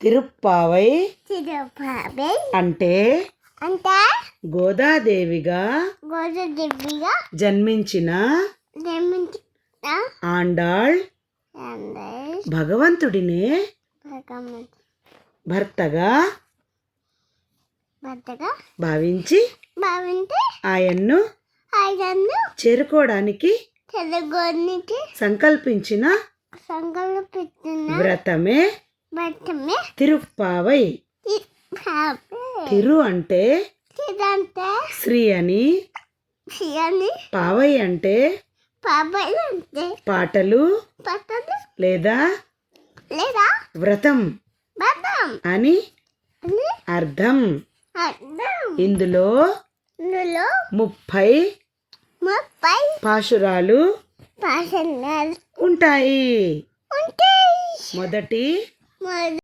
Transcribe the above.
తిరుప్పావై తిరుపతి అంటే అంటే గోదాదేవిగా గోదాదేవిగా జన్మించిన జన్మించిన ఆండాళ్ భగవంతుడినే భగవంతుడు. భర్తగా భర్తగా భావించి భావించి ఆయన్ను ఆయనను చేరుకోవడానికి సంకల్పించిన సంకల్పించిన వ్రతమే తిరుప్పావై. తిరు అంటే? శ్రీ అని? పావై అంటే? పాటలు? లేదా? లేదా? వ్రతం? అని? అర్థం. అర్థం. ఇందులో? ఇందులో? ముప్పై. ముప్పై. పాశురాలు? ఉంటాయి. మొదటి మొదటి